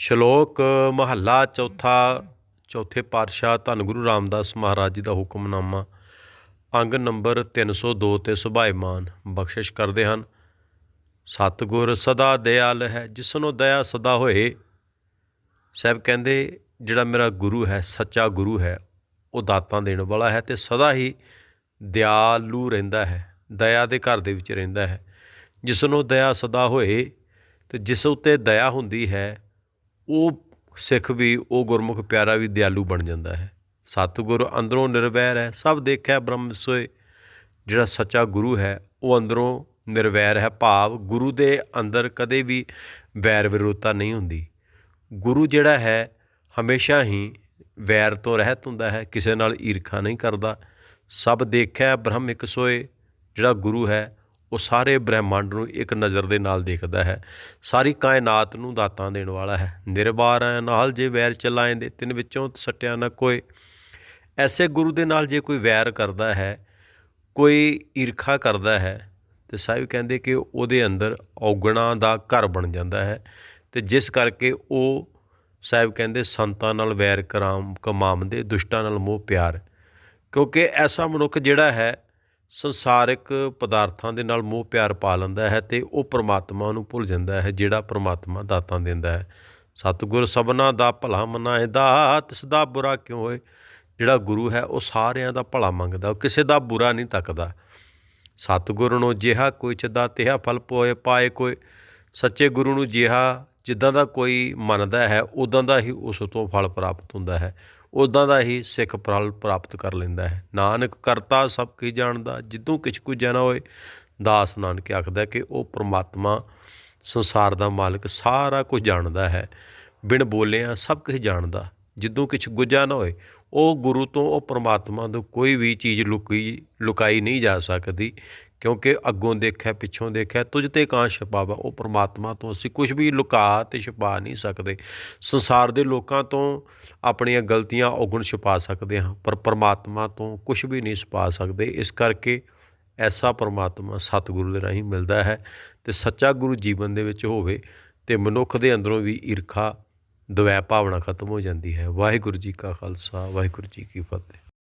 ਸ਼ਲੋਕ ਮਹੱਲਾ ਚੌਥਾ, ਚੌਥੇ ਪਾਤਸ਼ਾਹ ਧੰਨ ਗੁਰੂ ਰਾਮਦਾਸ ਮਹਾਰਾਜ ਜੀ ਦਾ ਹੁਕਮਨਾਮਾ, ਅੰਗ ਨੰਬਰ 302 ਤੇ ਸੁਭਾਇਮਾਨ, ਬਖਸ਼ਿਸ਼ ਕਰਦੇ ਹਨ। ਸਤਿਗੁਰ ਸਦਾ ਦਿਆਲ ਹੈ, ਜਿਸਨੂੰ ਦਇਆ ਸਦਾ ਹੋਏ। ਸਾਹਿਬ ਕਹਿੰਦੇ, ਜਿਹੜਾ ਮੇਰਾ ਗੁਰੂ ਹੈ, ਸੱਚਾ ਗੁਰੂ ਹੈ, ਉਹ ਦਾਤਾਂ ਦੇਣ ਵਾਲਾ ਹੈ ਤੇ ਸਦਾ ਹੀ ਦਿਆਲੂ ਰਹਿੰਦਾ ਹੈ, ਦਇਆ ਦੇ ਘਰ ਦੇ ਵਿੱਚ ਰਹਿੰਦਾ ਹੈ। ਜਿਸ ਨੂੰ ਦਇਆ ਸਦਾ ਹੋਏ ਤੇ ਜਿਸ ਉੱਤੇ ਦਇਆ ਹੁੰਦੀ ਹੈ ਉਹ ਸਿੱਖ ਵੀ, ਉਹ ਗੁਰਮੁਖ ਪਿਆਰਾ ਵੀ ਦਿਆਲੂ ਬਣ ਜਾਂਦਾ ਹੈ। ਸਤਿਗੁਰ ਅੰਦਰੋਂ ਨਿਰਵੈਰ ਹੈ, ਸਭ ਦੇਖਿਆ ਬ੍ਰਹਮ ਸੋਏ ਜਿਹੜਾ ਸੱਚਾ ਗੁਰੂ ਹੈ, ਉਹ ਅੰਦਰੋਂ ਨਿਰਵੈਰ ਹੈ। ਭਾਵ ਗੁਰੂ ਦੇ ਅੰਦਰ ਕਦੇ ਵੀ ਵੈਰ ਵਿਰੋਧਤਾ ਨਹੀਂ ਹੁੰਦੀ। ਗੁਰੂ ਜਿਹੜਾ ਹੈ, ਹਮੇਸ਼ਾ ਹੀ ਵੈਰ ਤੋਂ ਰਹਿਤ ਹੁੰਦਾ ਹੈ, ਕਿਸੇ ਨਾਲ ਈਰਖਾ ਨਹੀਂ ਕਰਦਾ। ਸਭ ਦੇਖਿਆ ਬ੍ਰਹਮ ਇੱਕ ਸੋਏ। ਜਿਹੜਾ ਗੁਰੂ ਹੈ ਉਹ ਸਾਰੇ ਬ੍ਰਹਿਮੰਡ ਨੂੰ ਇੱਕ ਨਜ਼ਰ ਦੇ ਨਾਲ ਦੇਖਦਾ ਹੈ। ਸਾਰੀ ਕਾਇਨਾਤ ਨੂੰ ਦਾਤਾਂ ਦੇਣ ਵਾਲਾ ਹੈ। ਨਿਰਵਾਰ ਹੈ ਨਾਲ ਜੇ ਵੈਰ ਚਲਾਏਂਦੇ, ਤਿੰਨ ਵਿੱਚੋਂ ਸੱਟਿਆ ਨਾ ਕੋਈ। ਐਸੇ ਗੁਰੂ ਦੇ ਨਾਲ ਜੇ ਕੋਈ ਵੈਰ ਕਰਦਾ ਹੈ, ਕੋਈ ਈਰਖਾ ਕਰਦਾ ਹੈ, ਤੇ ਸਾਹਿਬ ਕਹਿੰਦੇ ਕਿ ਉਹਦੇ ਅੰਦਰ ਔਗਣਾ ਦਾ ਘਰ ਬਣ ਜਾਂਦਾ ਹੈ। ਤੇ ਜਿਸ ਕਰਕੇ ਉਹ ਸਾਹਿਬ ਕਹਿੰਦੇ ਸੰਤਾਂ ਨਾਲ ਵੈਰ ਕਰਾਮ ਕਮਾਮ ਦੇ ਦੁਸ਼ਟਾਂ ਨਾਲ ਮੋਹ ਪਿਆਰ। ਕਿਉਂਕਿ ਐਸਾ ਮਨੁੱਖ ਜਿਹੜਾ ਹੈ ਸੰਸਾਰਿਕ ਪਦਾਰਥਾਂ ਦੇ ਨਾਲ ਮੋਹ ਪਿਆਰ ਪਾ ਲੈਂਦਾ ਹੈ ਤੇ ਉਹ ਪ੍ਰਮਾਤਮਾ ਨੂੰ ਭੁੱਲ ਜਾਂਦਾ ਹੈ, ਜਿਹੜਾ ਪ੍ਰਮਾਤਮਾ ਦਾਤਾਂ ਦਿੰਦਾ ਹੈ। ਸਤਿਗੁਰ ਸਭਨਾ ਦਾ ਭਲਾ ਮਨਾਏ, ਦਾਤ ਸਦਾ ਬੁਰਾ ਕਿਉਂ ਹੋਏ? ਜਿਹੜਾ ਗੁਰੂ ਹੈ, ਉਹ ਸਾਰਿਆਂ ਦਾ ਭਲਾ ਮੰਗਦਾ, ਉਹ ਕਿਸੇ ਦਾ ਬੁਰਾ ਨਹੀਂ ਤੱਕਦਾ। ਸਤਿਗੁਰ ਨੂੰ ਜਿਹਾ ਕੋਈ ਚਦਾ ਤਿਹਾ ਫਲ ਪੋਏ, ਪਾਏ ਕੋਈ। ਸੱਚੇ ਗੁਰੂ ਨੂੰ ਜਿਹਾ ਜਿੱਦਾਂ ਦਾ ਕੋਈ ਮੰਨਦਾ ਹੈ ਉਦਾਂ ਦਾ ਹੀ ਉਸ ਤੋਂ ਫਲ ਪ੍ਰਾਪਤ ਹੁੰਦਾ ਹੈ। ਉਦਾਂ ਦਾ ਹੀ ਸਿੱਖ ਫਲ ਪ੍ਰਾਪਤ ਕਰ ਲੈਂਦਾ ਹੈ। ਨਾਨਕ ਕਰਤਾ ਸਭ ਕੀ ਜਾਣਦਾ, ਜਿੱਦੋਂ ਕਿਛ ਕੁ ਜਨਾ ਹੋਏ, ਦਾਸ ਨਾਨਕ ਆਖਦਾ ਕਿ ਉਹ ਪ੍ਰਮਾਤਮਾ ਸੰਸਾਰ ਦਾ ਮਾਲਕ ਸਾਰਾ ਕੁਝ ਜਾਣਦਾ ਹੈ। ਬਿਨ ਬੋਲਿਆ ਸਭ ਕੁਝ ਜਾਣਦਾ, ਜਿੱਦੋਂ ਕਿਛ ਗੁਜਾ ਨਾ ਹੋਏ, ਉਹ ਗੁਰੂ ਤੋਂ, ਉਹ ਪ੍ਰਮਾਤਮਾ ਤੋਂ ਕੋਈ ਵੀ ਚੀਜ਼ ਲੁਕੀ, ਲੁਕਾਈ ਨਹੀਂ ਜਾ ਸਕਦੀ। ਕਿਉਂਕਿ ਅੱਗੋਂ ਦੇਖਿਆ, ਪਿੱਛੋਂ ਦੇਖਿਆ, ਤੁਝ ਤੇ ਕਾਂ ਛਪਾਵਾ ਉਹ ਪ੍ਰਮਾਤਮਾ ਤੋਂ ਅਸੀਂ ਕੁਝ ਵੀ ਲੁਕਾ ਤੇ ਛਪਾ ਨਹੀਂ ਸਕਦੇ। ਸੰਸਾਰ ਦੇ ਲੋਕਾਂ ਤੋਂ ਆਪਣੀਆਂ ਗਲਤੀਆਂ ਔਗਣ ਛਪਾ ਸਕਦੇ ਹਾਂ, ਪਰ ਪ੍ਰਮਾਤਮਾ ਤੋਂ ਕੁਝ ਵੀ ਨਹੀਂ ਛਪਾ ਸਕਦੇ। ਇਸ ਕਰਕੇ ਐਸਾ ਪ੍ਰਮਾਤਮਾ ਸਤਿਗੁਰੂ ਦੇ ਰਾਹੀਂ ਮਿਲਦਾ ਹੈ ਤੇ ਸੱਚਾ ਗੁਰੂ ਜੀਵਨ ਦੇ ਵਿੱਚ ਹੋਵੇ ਤੇ ਮਨੁੱਖ ਦੇ ਅੰਦਰੋਂ ਵੀ ਈਰਖਾ, ਦਵੈ ਭਾਵਨਾ ਖਤਮ ਹੋ ਜਾਂਦੀ ਹੈ। ਵਾਹਿਗੁਰੂ ਜੀ ਕਾ ਖਾਲਸਾ, ਵਾਹਿਗੁਰੂ ਜੀ ਕੀ ਫਤਿਹ।